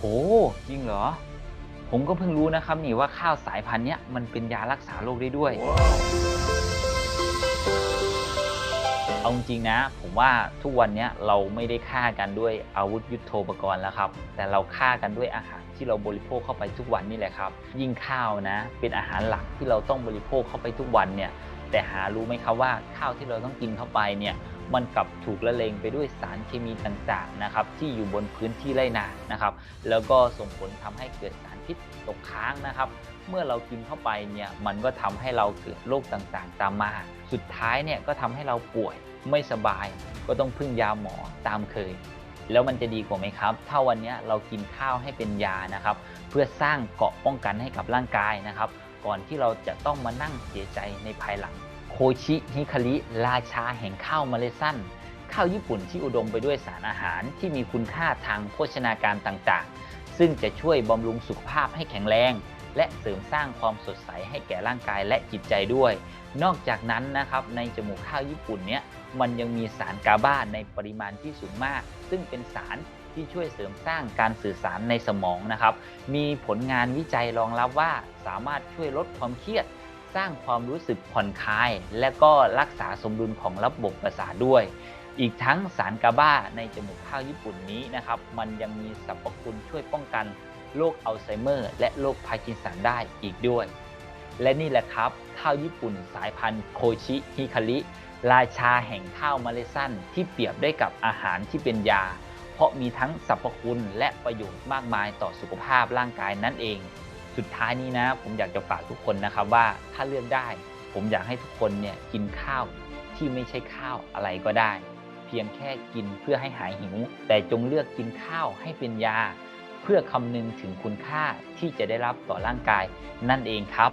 โอ้จริงเหรอ ผมก็เพิ่งรู้นะครับนี่ว่าข้าวสายพันธุ์เนี้ยมันเป็นยารักษาโรคได้ด้วย เอาจริงนะ ผมว่าทุกวันเนี้ยเราไม่ได้ฆ่ากันด้วยอาวุธยุโทโธปกรณ์แล้วครับ แต่เราฆ่ากันด้วยอาหารที่เราบริโภคเข้าไปทุกวันนี่แหละครับ ยิ่งข้าวนะ เป็นอาหารหลักที่เราต้องบริโภคเข้าไปทุกวันเนี่ย แต่หารู้ไหมครับว่าข้าวที่เราต้องกินเข้าไปเนี่ย มันกลับถูกละเลงไปด้วยสารเคมีต่างๆนะครับที่อยู่บนพื้นที่ไร่นานะครับ แล้วก็ส่งผลทำให้เกิดสารพิษตกค้างนะครับ เมื่อเรากินเข้าไปเนี่ยมันก็ทำให้เราเกิดโรคต่างๆ ตามมา สุดท้ายเนี่ยก็ทำให้เราป่วยไม่สบาย ก็ต้องพึ่งยาหมอตามเคย แล้วมันจะดีกว่าไหมครับ ถ้าวันนี้เรากินข้าวให้เป็นยานะครับ เพื่อสร้างเกราะป้องกันให้กับร่างกายนะครับ ก่อนที่เราจะต้องมานั่งเสียใจในภายหลัง โคชิฮิคาริราชาแห่งข้าวเมล็ดสั้น ข้าวญี่ปุ่นที่อุดมไปด้วยสารอาหารที่มีคุณค่าทางโภชนาการต่างๆ ซึ่งจะช่วยบำรุงสุขภาพให้แข็งแรง และเสริมสร้างความสดใสให้แก่ร่างกายและจิตใจด้วย นอกจากนั้นนะครับในจมูกข้าวญี่ปุ่นเนี้ยมันยังมีสารกาบาในปริมาณที่สูงมาก ซึ่งเป็นสารที่ช่วยเสริมสร้างการสื่อสารในสมองนะครับ มีผลงานวิจัยรองรับว่าสามารถช่วยลดความเครียด สร้างความรู้สึกผ่อนคลาย และก็รักษาสมดุลของระบบประสาทด้วย อีกทั้งสารกาบาในจมูกข้าวญี่ปุ่นนี้นะครับ มันยังมีสรรพคุณช่วยป้องกันโรคอัลไซเมอร์ และโรคพาร์กินสันได้อีกด้วย และนี่แหละครับ ข้าวญี่ปุ่นสายพันธุ์โคชิฮิคาริราชาแห่งข้าวเมล็ดสั้นที่เปรียบได้กับอาหารที่เป็นยา เพราะมีทั้งสรรพคุณและประโยชน์มากมายต่อสุขภาพร่างกายนั่นเอง สุดท้ายนี้นะ ผมอยากจะฝากทุกคนนะครับว่าถ้าเลือกได้ ผมอยากให้ทุกคนเนี่ยกินข้าวที่ไม่ใช่ข้าวอะไรก็ได้ เพียงแค่กินเพื่อให้หายหิว แต่จงเลือกกินข้าวให้เป็นยา เพื่อคำนึงถึงคุณค่าที่จะได้รับต่อร่างกายนั่นเองครับ